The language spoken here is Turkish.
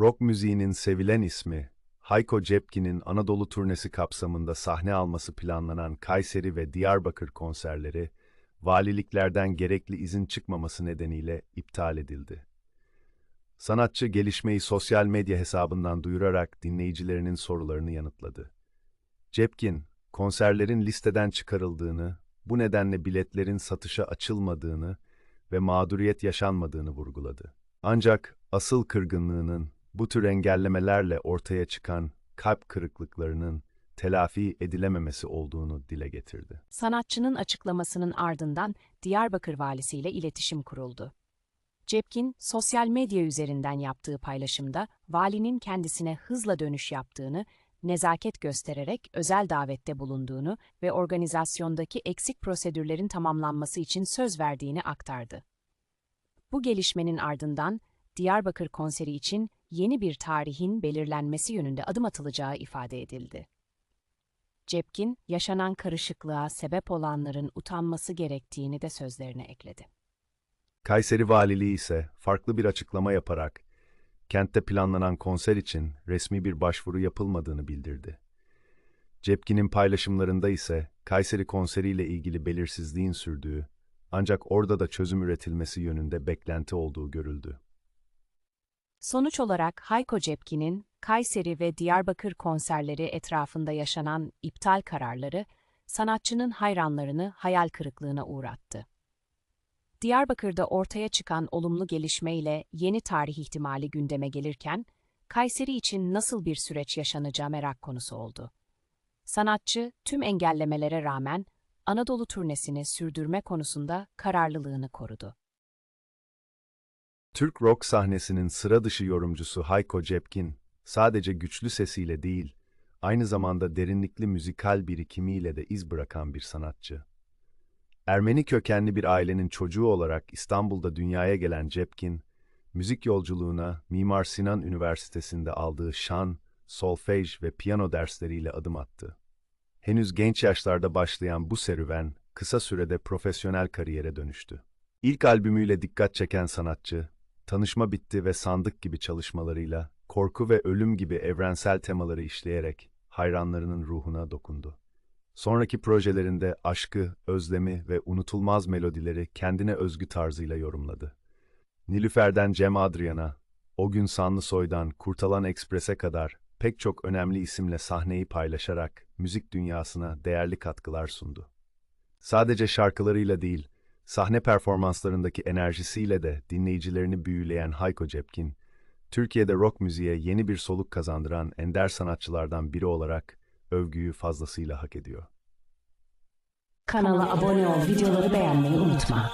rock müziğinin sevilen ismi, Hayko Cepkin'in Anadolu turnesi kapsamında sahne alması planlanan Kayseri ve Diyarbakır konserleri, valiliklerden gerekli izin çıkmaması nedeniyle iptal edildi. Sanatçı gelişmeyi sosyal medya hesabından duyurarak dinleyicilerinin sorularını yanıtladı. Cepkin, konserlerin listeden çıkarıldığını, bu nedenle biletlerin satışa açılmadığını ve mağduriyet yaşanmadığını vurguladı. Ancak asıl kırgınlığının bu tür engellemelerle ortaya çıkan kalp kırıklıklarının telafi edilememesi olduğunu dile getirdi. Sanatçının açıklamasının ardından Diyarbakır valisiyle iletişim kuruldu. Cepkin, sosyal medya üzerinden yaptığı paylaşımda valinin kendisine hızla dönüş yaptığını, nezaket göstererek özel davette bulunduğunu ve organizasyondaki eksik prosedürlerin tamamlanması için söz verdiğini aktardı. Bu gelişmenin ardından Diyarbakır konseri için yeni bir tarihin belirlenmesi yönünde adım atılacağı ifade edildi. Cepkin, yaşanan karışıklığa sebep olanların utanması gerektiğini de sözlerine ekledi. Kayseri Valiliği ise farklı bir açıklama yaparak kentte planlanan konser için resmi bir başvuru yapılmadığını bildirdi. Cepkin'in paylaşımlarında ise Kayseri konseriyle ilgili belirsizliğin sürdüğü, ancak orada da çözüm üretilmesi yönünde beklenti olduğu görüldü. Sonuç olarak Hayko Cepkin'in Kayseri ve Diyarbakır konserleri etrafında yaşanan iptal kararları sanatçının hayranlarını hayal kırıklığına uğrattı. Diyarbakır'da ortaya çıkan olumlu gelişmeyle yeni tarih ihtimali gündeme gelirken, Kayseri için nasıl bir süreç yaşanacağı merak konusu oldu. Sanatçı tüm engellemelere rağmen Anadolu turnesini sürdürme konusunda kararlılığını korudu. Türk rock sahnesinin sıra dışı yorumcusu Hayko Cepkin, sadece güçlü sesiyle değil, aynı zamanda derinlikli müzikal birikimiyle de iz bırakan bir sanatçı. Ermeni kökenli bir ailenin çocuğu olarak İstanbul'da dünyaya gelen Cepkin, müzik yolculuğuna Mimar Sinan Üniversitesi'nde aldığı şan, solfej ve piyano dersleriyle adım attı. Henüz genç yaşlarda başlayan bu serüven, kısa sürede profesyonel kariyere dönüştü. İlk albümüyle dikkat çeken sanatçı, Tanışma Bitti ve Sandık gibi çalışmalarıyla, korku ve ölüm gibi evrensel temaları işleyerek hayranlarının ruhuna dokundu. Sonraki projelerinde aşkı, özlemi ve unutulmaz melodileri kendine özgü tarzıyla yorumladı. Nilüfer'den Cem Adrian'a, O Gün Sanlısoy'dan Kurtalan Ekspres'e kadar pek çok önemli isimle sahneyi paylaşarak müzik dünyasına değerli katkılar sundu. Sadece şarkılarıyla değil, sahne performanslarındaki enerjisiyle de dinleyicilerini büyüleyen Hayko Cepkin, Türkiye'de rock müziğe yeni bir soluk kazandıran ender sanatçılardan biri olarak övgüyü fazlasıyla hak ediyor. Kanala abone ol, videoları beğenmeyi unutma.